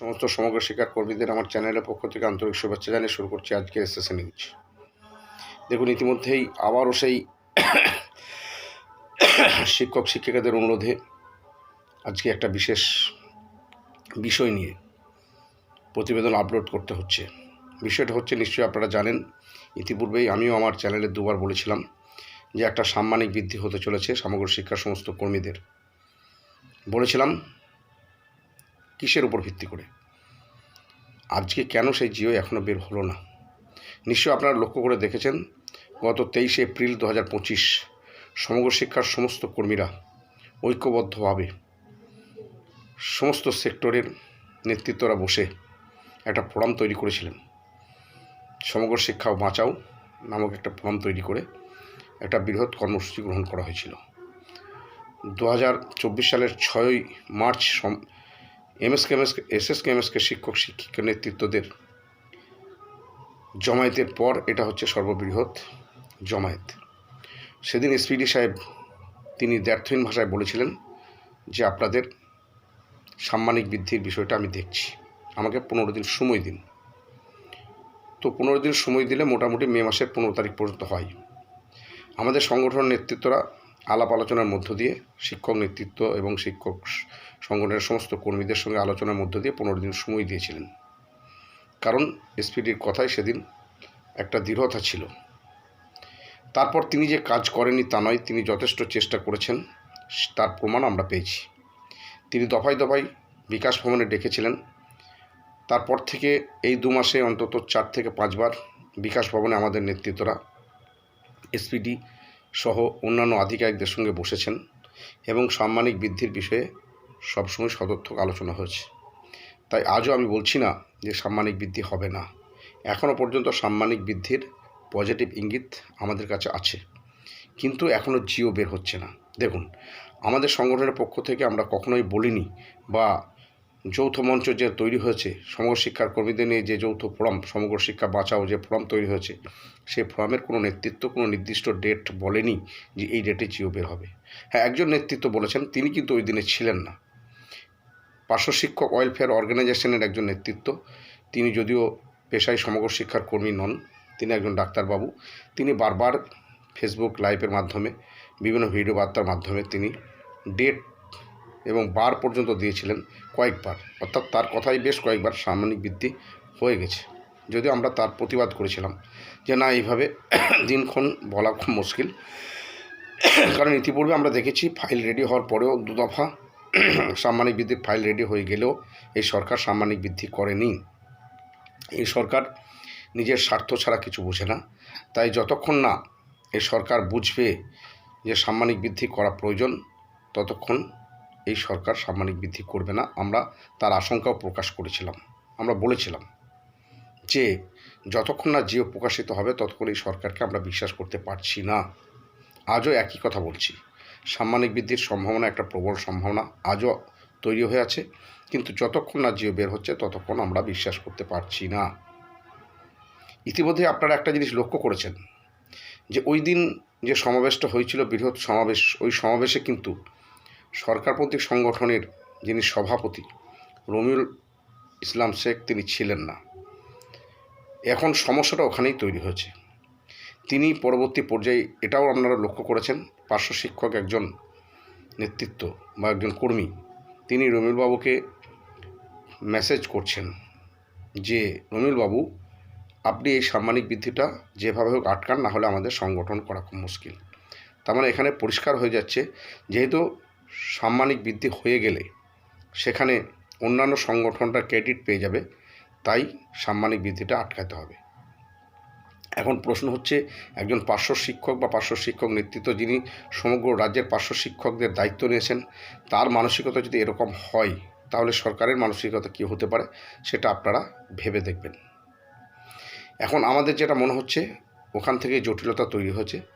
সমস্ত সমগ্র শিক্ষা কর্মীদের আমার চ্যানেলের পক্ষ থেকে আন্তরিক শুভেচ্ছা জানিয়ে শুরু করছি আজকের এসএসএ নিউজ দেখুন, ইতিমধ্যেই আবারও সেই শিক্ষক শিক্ষিকাদের অনুরোধে আজকে একটা বিশেষ বিষয় নিয়ে প্রতিবেদন আপলোড করতে হচ্ছে। বিষয়টা হচ্ছে, নিশ্চয়ই আপনারা জানেন, ইতিপূর্বেই আমিও আমার চ্যানেলে দুবার বলেছিলাম যে একটা সাম্মানিক বৃদ্ধি হতে চলেছে সমগ্র শিক্ষার সমস্ত কর্মীদের। বলেছিলাম কিসের উপর ভিত্তি করে? আজকে কেন সেই জিও এখনও বের হলো না? নিশ্চয়ই আপনারা লক্ষ্য করে দেখেছেন, গত তেইশে এপ্রিল দু হাজার পঁচিশ সমগ্র শিক্ষার সমস্ত কর্মীরা ঐক্যবদ্ধভাবে সমস্ত সেক্টরের নেতৃত্বরা বসে একটা ফোরাম তৈরি করেছিলেন। সমগ্র শিক্ষা বাঁচাও নামক একটা ফোরাম তৈরি করে একটা বৃহৎ কর্মসূচি গ্রহণ করা হয়েছিল। দু হাজার চব্বিশ সালের ছয়ই মার্চ সম এমএসকে এমএসকে এসএসকে এমএসকে শিক্ষক শিক্ষিকা নেতৃত্বদের জমায়েতের পর এটা হচ্ছে সর্ববৃহৎ জমায়েত। সেদিন এসপিডি সাহেব, তিনি দ্ব্যর্থহীন ভাষায় বলেছিলেন যে আপনাদের সাম্মানিক বৃদ্ধির বিষয়টা আমি দেখছি। আমাকে পনেরো দিন সময় দিন। তো পনেরো দিন সময় দিলে মোটামুটি মে মাসের পনেরো তারিখ পর্যন্ত হয়। আমাদের সংগঠনের নেতৃত্বরা আলাপ আলোচনার মধ্য দিয়ে শিক্ষক নেতৃত্ব এবং শিক্ষক সংগঠনের সমস্ত কর্মীদের সঙ্গে আলোচনার মধ্য দিয়ে পনেরো দিন সময় দিয়েছিলেন। কারণ এসপিডির কথায় সেদিন একটা দৃঢ়তা ছিল। তারপর তিনি যে কাজ করেনি তা নয়, তিনি যথেষ্ট চেষ্টা করেছেন তার প্রমাণ আমরা পেয়েছি। তিনি দফায় দফায় বিকাশ ভবনে ডেকেছিলেন। তারপর থেকে এই দু মাসে অন্তত চার থেকে পাঁচবার বিকাশ ভবনে আমাদের নেতৃত্বরা এসপিডি সহ অন্যান্য আধিকারিকদের সঙ্গে বসেছেন এবং সাম্মানিক বৃদ্ধির বিষয়ে সবসময় সদর্থক আলোচনা হয়েছে। তাই আজও আমি বলছি না যে সাম্মানিক বৃদ্ধি হবে না। এখনও পর্যন্ত সাম্মানিক বৃদ্ধির পজিটিভ ইঙ্গিত আমাদের কাছে আছে। কিন্তু এখনও জিও বের হচ্ছে না। দেখুন, আমাদের সংগঠনের পক্ষ থেকে আমরা কখনোই বলিনি বা যৌথ মঞ্চ যে তৈরি হয়েছে, সমগ্র শিক্ষার কর্মীদের নিয়ে যে যৌথ ফোরাম, সমগ্র শিক্ষা বাঁচাও যে ফোরাম তৈরি হয়েছে সেই ফোরামের কোনো নেতৃত্ব, কোনো নির্দিষ্ট ডেট বলেনি যে এই ডেটে জিও বের হবে। হ্যাঁ একজন নেতৃত্ব বলেছেন, তিনি কিন্তু ওই দিনে ছিলেন না। পার্শ্ব শিক্ষক ওয়েলফেয়ার অর্গানাইজেশনের একজন নেতৃত্ব, তিনি যদিও পেশায় সমগ্র শিক্ষার কর্মী নন, তিনি একজন ডাক্তারবাবু, তিনি বারবার ফেসবুক লাইভের মাধ্যমে, বিভিন্ন ভিডিও বার্তার মাধ্যমে তিনি ডেট এবং বার পর্যন্ত দিয়েছিলেন কয়েকবার। অর্থাৎ তার কথাই বেশ কয়েকবার সামাজিক বৃদ্ধি হয়ে গেছে। যদিও আমরা তার প্রতিবাদ করেছিলাম যে, না, এইভাবে দিনক্ষণ বলা খুব মুশকিল। কারণ ইতিপূর্বে আমরা দেখেছি ফাইল রেডি হওয়ার পরেও দু দফা সাম্মানিক বৃদ্ধির ফাইল রেডি হয়ে গেলেও এই সরকার সাম্মানিক বৃদ্ধি করেনি। এই সরকার নিজের স্বার্থ ছাড়া কিছু বোঝে না। তাই যতক্ষণ না এই সরকার বুঝবে যে সাম্মানিক বৃদ্ধি করা প্রয়োজন, ততক্ষণ এই সরকার সাম্মানিক বৃদ্ধি করবে না। আমরা তার আশঙ্কাও প্রকাশ করেছিলাম। আমরা বলেছিলাম যে, যতক্ষণ না জিও প্রকাশিত হবে, ততক্ষণ এই সরকারকে আমরা বিশ্বাস করতে পারছি না। আজও একই কথা বলছি। সাম্মানিক বৃদ্ধির সম্ভাবনা একটা প্রবল সম্ভাবনা আজও তৈরি হয়ে আছে। কিন্তু যতক্ষণ না জিও বের হচ্ছে, ততক্ষণ আমরা বিশ্বাস করতে পারছি না। ইতিমধ্যে আপনারা একটা জিনিস লক্ষ্য করেছেন যে, ওই দিন যে সমাবেশটা হয়েছিল, বৃহৎ সমাবেশ, ওই সমাবেশে কিন্তু সরকারপন্থী সংগঠনের যিনি সভাপতি, রমিউল ইসলাম শেখ, তিনি ছিলেন না। এখন সমস্যাটা ওখানেই তৈরি হয়েছে। তিনি পরবর্তী পর্যায়ে এটাও আপনারা লক্ষ্য করেছেন, পার্শ্ব শিক্ষক একজন নেতৃত্ব বা একজন কর্মী, তিনি রমিলবাবুকে মেসেজ করছেন যে রমিলবাবু আপনি এই সাম্মানিক বৃদ্ধিটা যেভাবে হোক আটকান, না হলে আমাদের সংগঠন করা খুব মুশকিল। তার মানে এখানে পরিষ্কার হয়ে যাচ্ছে, যেহেতু সাম্মানিক বৃদ্ধি হয়ে গেলে সেখানে অন্যান্য সংগঠনটা ক্রেডিট পেয়ে যাবে, তাই সাম্মানিক বৃদ্ধিটা আটকাতে হবে। এখন প্রশ্ন হচ্ছে, একজন পার্শ্ব শিক্ষক বা পার্শ্ব শিক্ষক নেতৃত্ব যিনি সমগ্র রাজ্যের পার্শ্ব শিক্ষকদের দায়িত্ব নিয়েছেন, তার মানসিকতা যদি এরকম হয়, তাহলে সরকারের মানসিকতা কী হতে পারে সেটা আপনারা ভেবে দেখবেন। এখন আমাদের যেটা মনে হচ্ছে, ওখান থেকে জটিলতা তৈরি হয়েছে।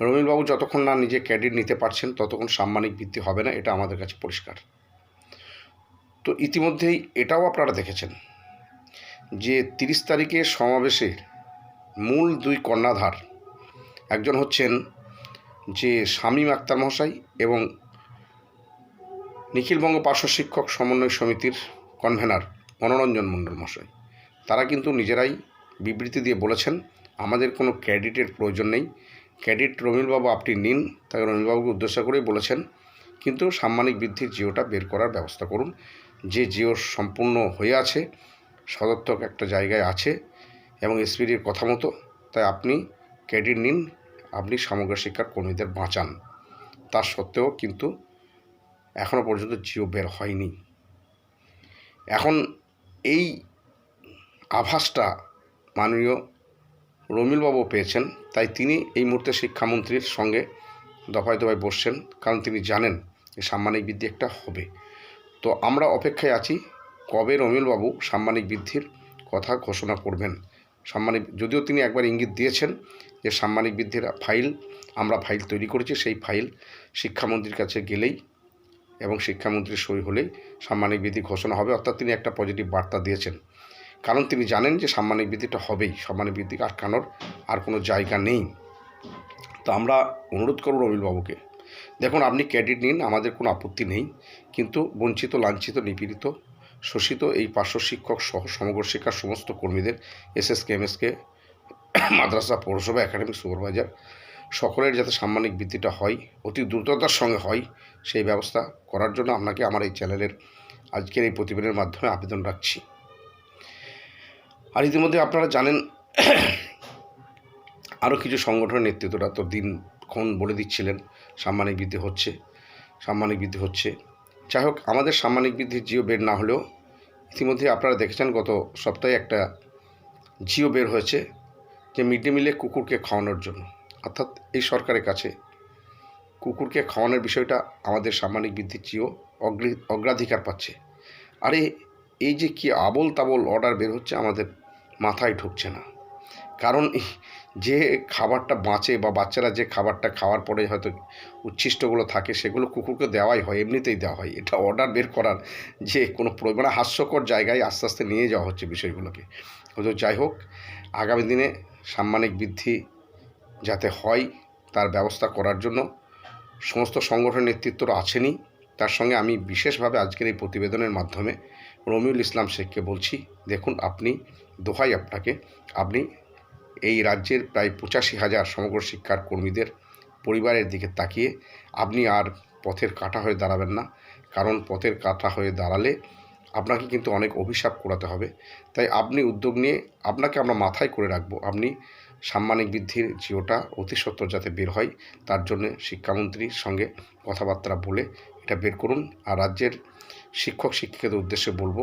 রমিলবাবু যতক্ষণ না নিজে ক্রেডিট নিতে পারছেন, ততক্ষণ সাম্মানিক বৃদ্ধি হবে না, এটা আমাদের কাছে পরিষ্কার। তো ইতিমধ্যেই এটাও আপনারা দেখেছেন যে তিরিশ তারিখে সমাবেশে মূল দুই কর্ণাধার একজন হচ্ছেন যে শামীম আক্তার মহাশয় এবং নিখিলবঙ্গ পার্শ্ব শিক্ষক সমন্বয় সমিতির কনভেনার মনোরঞ্জন মণ্ডল মশাই তারা কিন্তু নিজেরাই বিবৃতি দিয়ে বলেছেন, আমাদের কোনো ক্রেডিটের প্রয়োজন নেই ক্রেডিট রমিলবাবু আপনি নিন, তাকে রমিলবাবুকে উদ্দেশ্য করেই বলেছেন, কিন্তু সাম্মানিক বৃদ্ধির জিওটা বের করার ব্যবস্থা করুন। যে জিও সম্পূর্ণ হয়ে আছে সদর্থক একটা জায়গায় আছে এবং এসপিডির কথা মতো, তাই আপনি ক্রেডিট নিন, আপনি সমগ্র শিক্ষার কর্মীদের বাঁচান। তার সত্ত্বেও কিন্তু এখনও পর্যন্ত জিও বের হয়নি। এখন এই আভাসটা মাননীয় রমিলবাবু পেয়েছেন, তাই তিনি এই মুহূর্তে শিক্ষামন্ত্রীর সঙ্গে দফায় দফায় বসছেন, কারণ তিনি জানেন যে সাম্মানিক বৃদ্ধি একটা হবে। তো আমরা অপেক্ষায় আছি কবে রমিলবাবু সাম্মানিক বৃদ্ধির কথা ঘোষণা করবেন। সাম্মানিক, যদিও তিনি একবার ইঙ্গিত দিয়েছেন যে সাম্মানিক বৃদ্ধির ফাইল, আমরা ফাইল তৈরি করেছি, সেই ফাইল শিক্ষামন্ত্রীর কাছে গেলেই এবং শিক্ষামন্ত্রীর সই হলেই সাম্মানিক বৃদ্ধি ঘোষণা হবে। অর্থাৎ তিনি একটা পজিটিভ বার্তা দিয়েছেন। কারণ তিনি জানেন যে সাম্মানিক বৃদ্ধিটা হবেই, সাম্মানিক বৃদ্ধি আটকানোর আর কোনো জায়গা নেই। তো আমরা অনুরোধ করব রবিলবাবুকে দেখুন আপনি ক্রেডিট নিন, আমাদের কোনো আপত্তি নেই, কিন্তু বঞ্চিত, লাঞ্ছিত, নিপীড়িত, শোষিত এই পার্শ্ব শিক্ষক সহ সমগ্র শিক্ষার সমস্ত কর্মীদের এসএসকে এমএসকে মাদ্রাসা, পৌরসভা, একাডেমিক, সুপারভাইজার, সকলের যাতে সাম্মানিক বৃদ্ধিটা হয়, অতি দ্রুততার সঙ্গে হয়, সেই ব্যবস্থা করার জন্য আপনাকে আমার এই চ্যানেলের আজকের এই প্রতিবেদনের মাধ্যমে আবেদন রাখছি। আর ইতিমধ্যে আপনারা জানেন আরও কিছু সংগঠনের নেতৃত্বরা তো দিনক্ষণ বলে দিচ্ছিলেন, সাম্মানিক বৃদ্ধি হচ্ছে, সাম্মানিক বৃদ্ধি হচ্ছে। যাই হোক, আমাদের সাম্মানিক বৃদ্ধির জিও বের না হলেও ইতিমধ্যে আপনারা দেখেছেন গত সপ্তাহে একটা জিও বের হয়েছে, যে মিড ডে মিলে কুকুরকে খাওয়ানোর জন্য। অর্থাৎ এই সরকারের কাছে কুকুরকে খাওয়ানোর বিষয়টা আমাদের সাম্মানিক বৃদ্ধির অগ্রি অগ্রাধিকার পাচ্ছে। আরে, এই যে কি আবল তাবল অর্ডার বের হচ্ছে আমাদের মাথায় ঢুকছে না। কারণ যে খাবারটা বাঁচে বা বাচ্চারা যে খাবারটা খাওয়ার পরে হয়তো উচ্ছিষ্টগুলো থাকে, সেগুলো কুকুরকে দেওয়াই হয়, এমনিতেই দেওয়া হয়। এটা অর্ডার বের করার যে কোনো মানে হাস্যকর জায়গায় আস্তে আস্তে নিয়ে যাওয়া হচ্ছে বিষয়গুলোকে। তো যাই হোক, আগামী দিনে সাম্মানিক বৃদ্ধি যাতে হয়, তার ব্যবস্থা করার জন্য সমস্ত সংগঠনের নেতৃত্বরা আছেনই। তার সঙ্গে আমি বিশেষভাবে আজকের এই প্রতিবেদনের মাধ্যমে রমিউল ইসলাম শেখকে বলছি, দেখুন আপনি, দোহাই আপনাকে, আপনি এই রাজ্যের প্রায় পঁচাশি হাজার সমগ্র শিক্ষার কর্মীদের পরিবারের দিকে তাকিয়ে আপনি আর পথের কাটা হয়ে দাঁড়াবেন না। কারণ পথের কাটা হয়ে দাঁড়ালে আপনাকে কিন্তু অনেক অভিশাপ করাতে হবে। তাই আপনি উদ্যোগ নিয়ে আপনাকে আমরা মাথায় করে রাখব, আপনি সাম্মানিক বৃদ্ধির জিওটা অতি সত্বর যাতে বের হয়, তার জন্য শিক্ষামন্ত্রীর সঙ্গে কথাবার্তা বলে এটা বের করুন। আর রাজ্যের শিক্ষক শিক্ষিকাদের উদ্দেশ্যে বলব,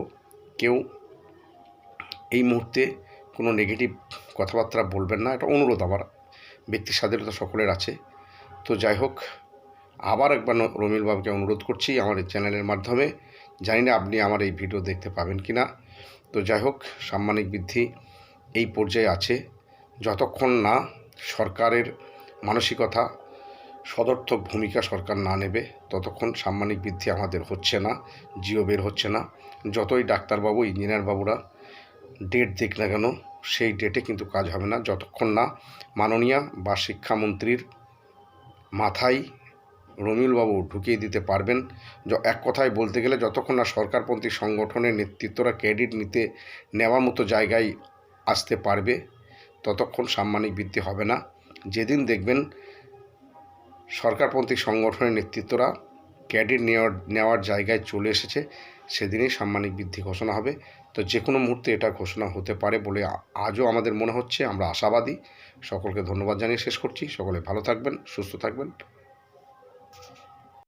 কেউ এই মুহূর্তে কোনো নেগেটিভ কথাবার্তা বলবেন না। এটা অনুরোধ আমার, ব্যক্তি স্বাধীনতা সকলের আছে। তো যাই হোক, আবার একবার রমিল বাবুকে অনুরোধ করছি আমার এই চ্যানেলের মাধ্যমে। জানি না আপনি আমার এই ভিডিও দেখতে পাবেন কি না তো যাই হোক, সাম্মানিক বৃদ্ধি এই পর্যায়ে আছে। যতক্ষণ না সরকারের মানসিকতা সদর্থক ভূমিকা সরকার না নেবে, ততক্ষণ সাম্মানিক বৃদ্ধি আমাদের হচ্ছে না, জিও বের হচ্ছে না। যতই ডাক্তারবাবু, ইঞ্জিনিয়ারবাবুরা ডেট দিক না কেন, সেই ডেটে কিন্তু কাজ হবে না। যতক্ষণ না মাননীয়া বা শিক্ষামন্ত্রীর মাথায় রমিলবাবু ঢুকিয়ে দিতে পারবেন এক কথায় বলতে গেলে যতক্ষণ না সরকারপন্থী সংগঠনের নেতৃত্বরা ক্রেডিট নিতে নেওয়ার মতো জায়গায় আসতে পারবে, ততক্ষণ সাম্মানিক বৃদ্ধি হবে না। যেদিন দেখবেন সরকারপন্থী সংগঠনের নেতৃত্বরা ক্যাডেট নেওয়ার নেওয়ার জায়গায় চলে এসেছে, সেদিনই সাম্মানিক বৃদ্ধি ঘোষণা হবে। তো যে কোনো মুহূর্তে এটা ঘোষণা হতে পারে বলে আজও আমাদের মনে হচ্ছে, আমরা আশাবাদী। সকলকে ধন্যবাদ জানিয়ে শেষ করছি। সকলে ভালো থাকবেন, সুস্থ থাকবেন।